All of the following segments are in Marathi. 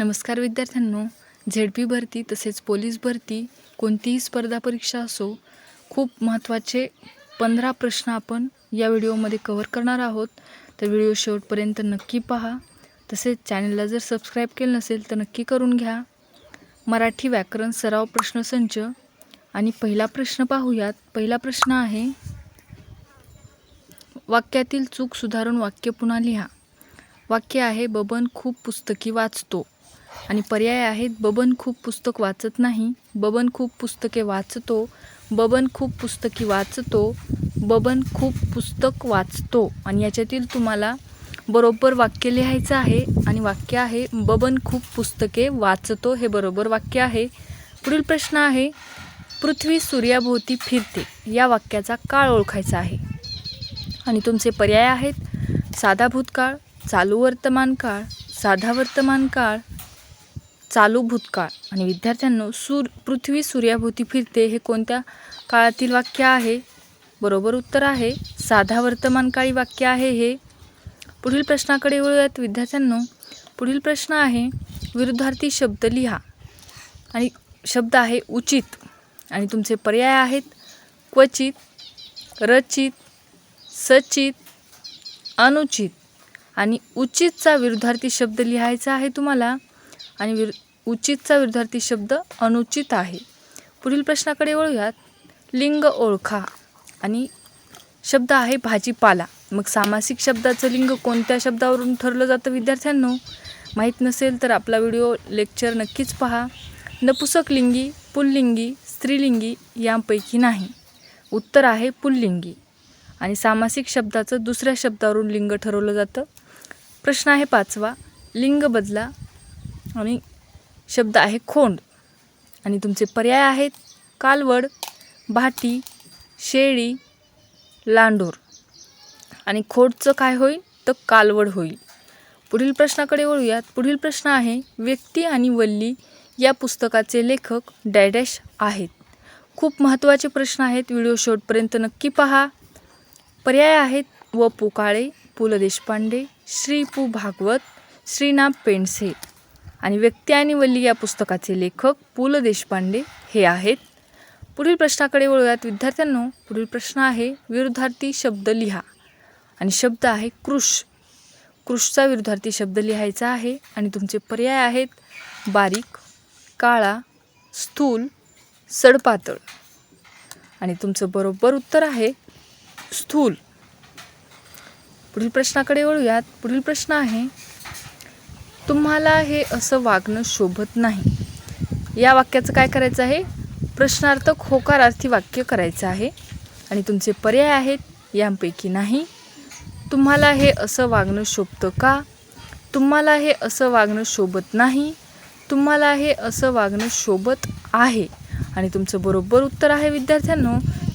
नमस्कार विद्यार्थ्यांनो. झेड पी भरती तसेच पोलीस भरती कोणतीही स्पर्धा परीक्षा असो खूप महत्त्वाचे पंधरा प्रश्न आपण या व्हिडिओमध्ये कव्हर करणार आहोत. तर व्हिडिओ शेवटपर्यंत नक्की पहा. तसेच चॅनलला जर सबस्क्राईब केलं नसेल तर नक्की करून घ्या. मराठी व्याकरण सराव प्रश्नसंच आणि पहिला प्रश्न पाहूयात. पहिला प्रश्न आहे वाक्यातील चूक सुधारून वाक्य पुन्हा लिहा. वाक्य आहे बबन खूप पुस्तकी वाचतो. आणि पर्याय आहेत. बबन खूप पुस्तक वाचत नाही. बबन खूप पुस्तके वाचतो. बबन खूप पुस्तके वाचतो. बबन खूप पुस्तक वाचतो. आणि याच्यातील तुम्हाला बरोबर वाक्य लिहायचं आहे आणि वाक्य आहे बबन खूप पुस्तके वाचतो हे बरोबर वाक्य आहे. पुढील प्रश्न आहे पृथ्वी सूर्याभोवती फिरते. या वाक्याचा काळ ओळखायचा आहे. आणि तुमचे पर्याय आहेत साधा भूतकाळ चालू वर्तमान काळ साधा वर्तमान काळ चालू भूतकाळ. आणि विद्यार्थ्यांनो सूर पृथ्वी सूर्याभोवती फिरते हे कोणत्या काळातील वाक्य आहे? बरोबर उत्तर आहे साधा वर्तमानकाळी वाक्य आहे हे. पुढील प्रश्नाकडे वळूयात विद्यार्थ्यांनो. पुढील प्रश्न आहे विरुद्धार्थी शब्द लिहा. आणि शब्द आहे उचित. आणि तुमचे पर्याय आहेत क्वचित रचित सचित अनुचित. आणि उचितचा विरुद्धार्थी शब्द लिहायचा आहे तुम्हाला आणि विर उचितचा विद्यार्थी शब्द अनुचित आहे. पुढील प्रश्नाकडे वळूयात. लिंग ओळखा आणि शब्द आहे भाजीपाला. मग सामासिक शब्दाचं लिंग कोणत्या शब्दावरून ठरलं जातं विद्यार्थ्यांनो? माहीत नसेल तर आपला व्हिडिओ लेक्चर नक्कीच पहा. नपुसक लिंगी पुल्लिंगी स्त्रीलिंगी यांपैकी नाही. उत्तर आहे पुल्लिंगी. आणि सामासिक शब्दाचं दुसऱ्या शब्दावरून लिंग ठरवलं जातं. प्रश्न आहे पाचवा. लिंग बदला आणि शब्द आहे खोंड. आणि तुमचे पर्याय आहेत कालवड भाटी शेळी लांडोर. आणि खोडचं काय होईल? तर कालवड होईल. पुढील प्रश्नाकडे वळूयात. पुढील प्रश्न आहे व्यक्ती आणि वल्ली या पुस्तकाचे लेखक डॅडॅश आहेत. खूप महत्त्वाचे प्रश्न आहेत. व्हिडिओ शेवटपर्यंत नक्की पहा. पर्याय आहेत व पु काळे पु ल देशपांडे श्री पु भागवत श्रीनाथ पेंडसे. आणि व्यक्ती आणि वल्ली या पुस्तकाचे लेखक पु ल देशपांडे हे आहेत. पुढील प्रश्नाकडे वळूयात. विद्यार्थ्यांनो पुढील प्रश्न आहे विरुद्धार्थी शब्द लिहा. आणि शब्द आहे कृष. कृषचा विरुद्धार्थी शब्द लिहायचा आहे आणि तुमचे पर्याय आहेत बारीक काळा स्थूल सडपातळ. आणि तुमचं बरोबर उत्तर आहे स्थूल. पुढील प्रश्नाकडे वळूयात. पुढील प्रश्न आहे तुम्हाला हे असं वागणं शोभत नाही. या वाक्याचं काय करायचं आहे? प्रश्नार्थक होकारार्थी वाक्य करायचं आहे. आणि तुमचे पर्याय आहेत यांपैकी नाही. तुम्हाला हे असं वागणं शोभतं का? तुम्हाला हे असं वागणं शोभत नाही. तुम्हाला हे असं वागणं शोभत आहे. आणि तुमचं बरोबर उत्तर आहे विद्यार्थ्यांनो.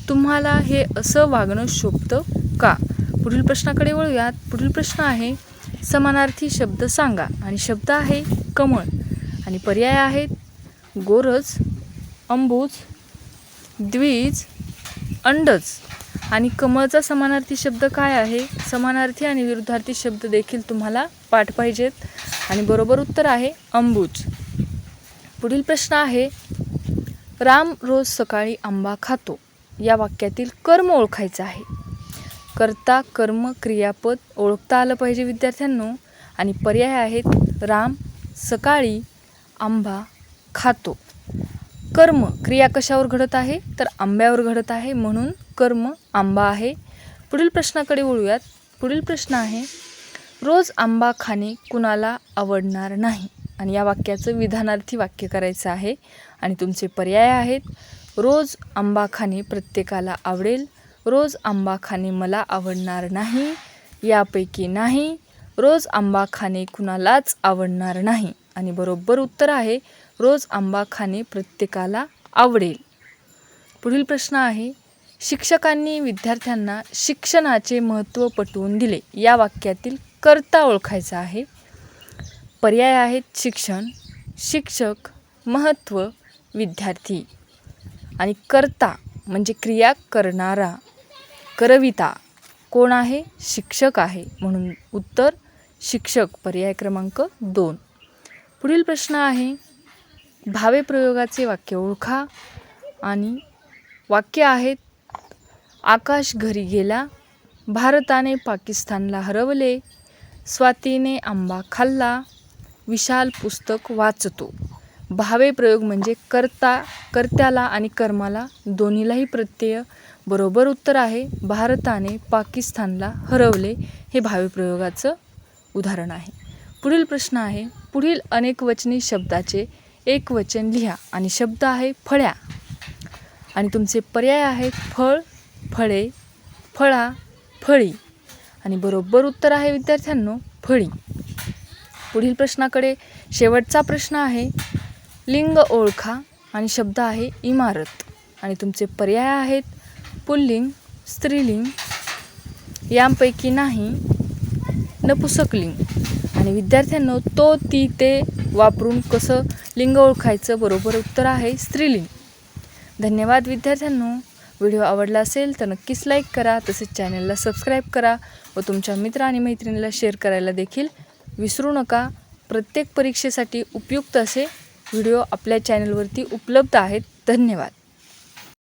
तुम्हाला हे असं वागणं शोभतं का? पुढील प्रश्नाकडे वळूयात. पुढील प्रश्न आहे समानार्थी शब्द सांगा. आणि शब्द आहे कमळ. आणि पर्याय आहेत गोरज अंबूज द्विज अंडज. आणि कमळचा समानार्थी शब्द काय आहे? समानार्थी आणि विरुद्धार्थी शब्द देखील तुम्हाला पाठ पाहिजेत. आणि बरोबर उत्तर आहे अंबूज. पुढील प्रश्न आहे राम रोज सकाळी आंबा खातो. या वाक्यातील कर्म ओळखायचं आहे. कर्ता कर्म क्रियापद ओळखता आलं पाहिजे विद्यार्थ्यांनो. आणि पर्याय आहेत राम सकाळी आंबा खातो. कर्म क्रिया कशावर घडत आहे? तर आंब्यावर घडत आहे. म्हणून कर्म आंबा आहे. पुढील प्रश्नाकडे वळूयात. पुढील प्रश्न आहे रोज आंबा खाणे कुणाला आवडणार नाही? आणि या वाक्याचं विधानार्थी वाक्य करायचं आहे. आणि तुमचे पर्याय आहेत रोज आंबा खाणे प्रत्येकाला आवडेल. रोज आंबा खाणे मला आवडणार नाही यापैकी नाही. रोज आंबा खाणे कुणालाच आवडणार नाही. आणि बरोबर उत्तर आहे रोज आंबा खाणे प्रत्येकाला आवडेल. पुढील प्रश्न आहे शिक्षकांनी विद्यार्थ्यांना शिक्षणाचे महत्त्व पटवून दिले. या वाक्यातील कर्ता ओळखायचा आहे. पर्याय आहेत शिक्षण शिक्षक महत्त्व विद्यार्थी. आणि कर्ता म्हणजे क्रिया करणारा. करविता. कोण आहे? शिक्षक आहे. म्हणून उत्तर शिक्षक. पर्याय क्रमांक दोन. पुढील प्रश्न आहे भावे प्रयोगाचे वाक्य ओळखा आणि वाक्य आहेत आकाश घरी गेला भारताने पाकिस्तानला हरवले स्वातीने आंबा खाल्ला विशाल पुस्तक वाचतो. भावे प्रयोग म्हणजे कर्ता कर्त्याला आणि कर्माला दोन्हीलाही प्रत्यय बरोबर उत्तर आहे. भारताने पाकिस्तानला हरवले हे भावे प्रयोगाचं उदाहरण आहे. पुढील प्रश्न आहे पुढील अनेकवचनी शब्दाचे एक वचन लिहा आणि शब्द आहे फळ्या. आणि तुमचे पर्याय आहेत फळ फळे फळा फळी. आणि बरोबर उत्तर आहे विद्यार्थ्यांनो फळी. पुढील प्रश्नाकडे शेवटचा प्रश्न आहे. लिंग ओळखा आणि शब्द आहे इमारत. आणि तुमचे पर्याय आहेत पुल्लिंग स्त्रीलिंग यांपैकी नाही नपुसकलिंग. आणि विद्यार्थ्यांनो तो ती ते वापरून कसं लिंग ओळखायचं बरोबर उत्तर आहे स्त्रीलिंग. धन्यवाद विद्यार्थ्यांनो. व्हिडिओ आवडला असेल तर नक्कीच लाईक करा तसेच चॅनलला सबस्क्राईब करा व तुमच्या मित्र आणि मैत्रिणीला शेअर करायला देखील विसरू नका. प्रत्येक परीक्षेसाठी उपयुक्त असे व्हिडिओ आपल्या चॅनलवरती उपलब्ध आहेत. धन्यवाद.